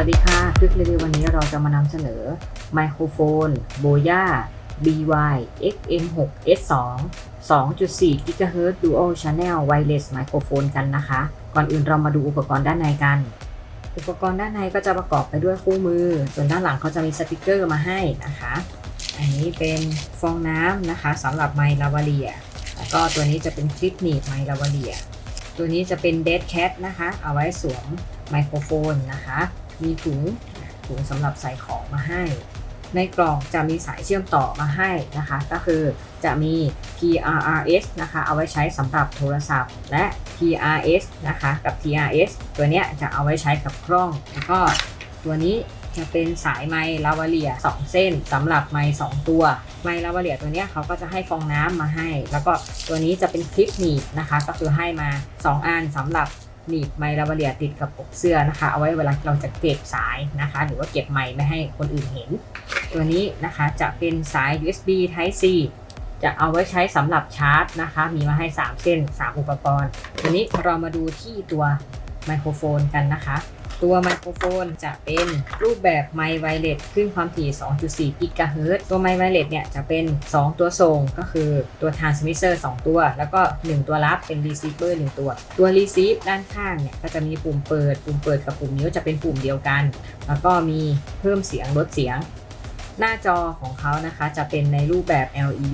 วัสดีค่ะ คลิปรีวิววันนี้เราจะมานำเสนอไมโครโฟน Boya BY XM6 S2 2.4 GHz Dual Channel Wireless Microphone กันนะคะ ก่อนอื่นเรามาดูอุปกรณ์ด้านในกัน อุปกรณ์ด้านในก็จะประกอบไปด้วยคู่มือ ส่วนด้านหลังเขาจะมีสติกเกอร์มาให้นะคะ อันนี้เป็นฟองน้ำนะคะสำหรับไมลาวาเลีย แล้วก็ตัวนี้จะเป็นคลิปหนีบไมลาวาเลีย ตัวนี้จะเป็น Dead Cat นะคะ เอาไว้สวมไมโครโฟนนะคะ มีถุงถุงสำหรับใส่ของมาให้ ในกล่องจะมีสายเชื่อมต่อมาให้นะคะ ก็คือจะมี TRRS นะคะเอาไว้ใช้สำหรับโทรศัพท์ และ TRS นะคะกับ TRS ตัวเนี้ยจะเอาไว้ใช้กับกล้อง แล้วก็ตัวนี้จะเป็นสายไมลาวาเลีย 2 เส้นสำหรับไม2ตัว ไมลาวาเลียตัวเนี้ยเขาก็จะให้ฟองน้ำมาให้ แล้วก็ตัวนี้จะเป็นคลิปหนีบนะคะ ก็คือให้มา 2 อันสำหรับ หนีบไมลาวาเลียติดกับปกเสื้อนะคะ เอาไว้เวลาเราจะเก็บสายนะคะ หรือว่าเก็บไม้ไม่ให้คนอื่นเห็น ตัวนี้นะคะจะเป็นสาย USB Type C จะเอาไว้ใช้สำหรับชาร์จนะคะ มีมาให้ 3 เส้น 3 อุปกรณ์ ทีนี้เรามาดูที่ตัวไมโครโฟนกันนะคะ ตัวไมโครโฟนจะเป็นรูปแบบไมค์ไวเลสขึ้นความถี่ 2.4 กิกะเฮิรตซ์ตัวไมค์ไวเลสเนี่ยจะเป็น 2 ตัวส่งก็คือตัวทรานสมิเตอร์2ตัว แล้วก็ 1 ตัวรับเป็นรีซีเวอร์1ตัว ตัวรีซีฟด้านข้างเนี่ยก็จะมีปุ่มเปิด ปุ่มเปิดกับปุ่มนิ้วจะเป็นปุ่มเดียวกัน แล้วก็มีเพิ่มเสียงลดเสียง หน้าจอของเขานะคะ จะเป็นในรูปแบบ LED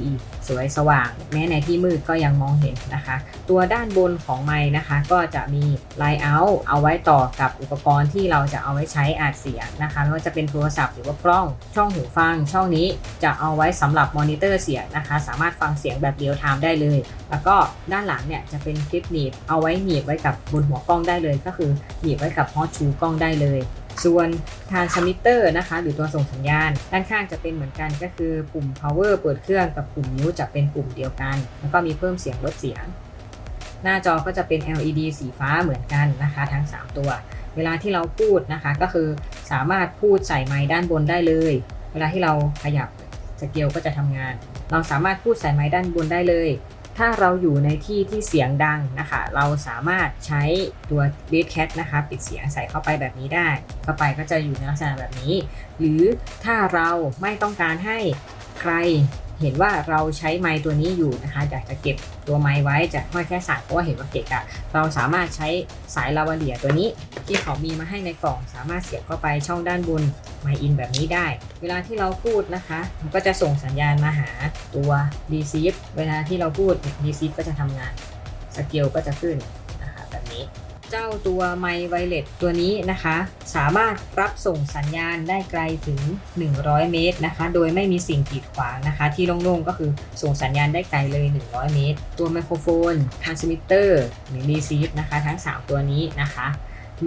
สวยสว่าง แม้ในที่มืดก็ยังมองเห็นนะคะ ตัวด้านบนของไม้นะคะ ก็จะมี Line out เอาไว้ต่อกับอุปกรณ์ที่เราจะเอาไว้ใช้อัดเสียงนะคะไม่ว่าจะเป็นโทรศัพท์หรือว่ากล้องช่องหูฟัง ช่องนี้จะเอาไว้สำหรับมอนิเตอร์เสียงนะคะ สามารถฟังเสียงแบบเรียลไทม์ได้เลย แล้วก็ด้านหลังเนี่ยจะเป็นคลิปหนีบเอาไว้หนีบไว้กับบนหัวกล้องได้เลย ก็คือหนีบไว้กับฮอตชูกล้องได้เลย ส่วน transmitter นะคะ หรือตัวส่งสัญญาณ ด้านข้างจะเป็นเหมือนกันก็คือปุ่ม power เปิดเครื่องกับปุ่มนิ้วจะเป็นปุ่มเดียวกัน แล้วก็มีเพิ่มเสียงลดเสียง หน้าจอก็จะเป็น LED สีฟ้าเหมือนกันนะคะ ทั้ง 3 ตัว เวลาที่เราพูดนะคะก็คือสามารถพูดใส่ไมค์ด้านบนได้เลย เวลาที่เราขยับสเกลก็จะทำงาน เราสามารถพูดใส่ไมค์ด้านบนได้เลย ถ้าเราอยู่ในที่ที่เสียงดังนะคะ เราสามารถใช้ตัว b a s Cat นะคะ ปิดเสียงใส่เข้าไปแบบนี้ได้ เข้าไปก็จะอยู่ในลักษณะแบบนี้ หรือถ้าเราไม่ต้องการให้ใครเห็นว่าเราใช้ไม้ตัวนี้อยู่นะคะอยากจะเก็บตัวไม้ไว้จะห้อยแค่สายเพราะว่าเห็นว่าเกะกะเราสามารถใช้สายลาวาเลียตัวนี้ ที่เขามีมาให้ในกล่องสามารถเสียบเข้าไปช่องด้านบน ไมอินแบบนี้ได้ เวลาที่เราพูดนะคะ มันก็จะส่งสัญญาณมาหาตัว receive เวลาที่เราพูด receive ก็จะทำงานสเกลก็จะขึ้นนะคะแบบนี้ เจ้าตัวไมไวเลสตัวนี้นะคะ สามารถรับส่งสัญญาณได้ไกลถึง 100 เมตรนะคะ โดยไม่มีสิ่งกีดขวางนะคะ ที่โล่งๆก็คือส่งสัญญาณได้ไกลเลย 100 เมตร ตัวไมโครโฟนทรานสมิเตอร์หรือ receive นะคะ ทั้ง 3 ตัวนี้นะคะ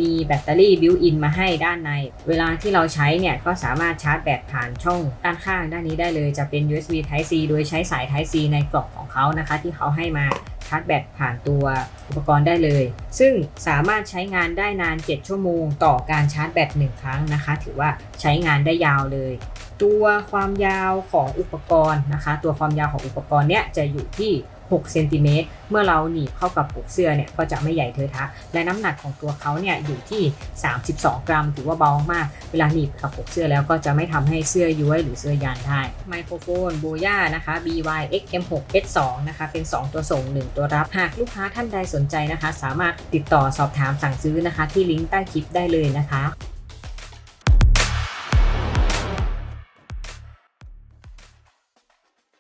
มีแบตเตอรี่บิวอินมาให้ด้านใน เวลาที่เราใช้เนี่ยก็สามารถชาร์จแบตผ่านช่องด้านข้างด้านนี้ได้เลยจะเป็น USB Type C โดยใช้สาย Type C ในกล่องของเขานะคะ ที่เขาให้มาชาร์จแบตผ่านตัวอุปกรณ์ได้เลย ซึ่งสามารถใช้งานได้นาน 7 ชั่วโมง ต่อการชาร์จแบต1ครั้งนะคะ ถือว่าใช้งานได้ยาวเลย ตัวความยาวของอุปกรณ์นะคะ ตัวความยาวของอุปกรณ์เนี้ยจะอยู่ที่ 6เซนติเมตรเมื่อเราหนีบเข้ากับปกเสื้อเนี่ยก็จะไม่ใหญ่เทอะทะ และน้ำหนักของตัวเขาเนี่ยอยู่ที่ 32 กรัม ถือว่าเบามาก เวลาหนีบกับปกเสื้อแล้วก็จะไม่ทำให้เสื้อย้วยหรือเสื้อยานได้ ไมโครโฟนโบย่านะคะ BY XM6 S2 นะคะเป็น 2 ตัวส่ง 1 ตัวรับ หากลูกค้าท่านใดสนใจนะคะ สามารถติดต่อสอบถามสั่งซื้อนะคะ ที่ลิงก์ใต้คลิปได้เลยนะคะ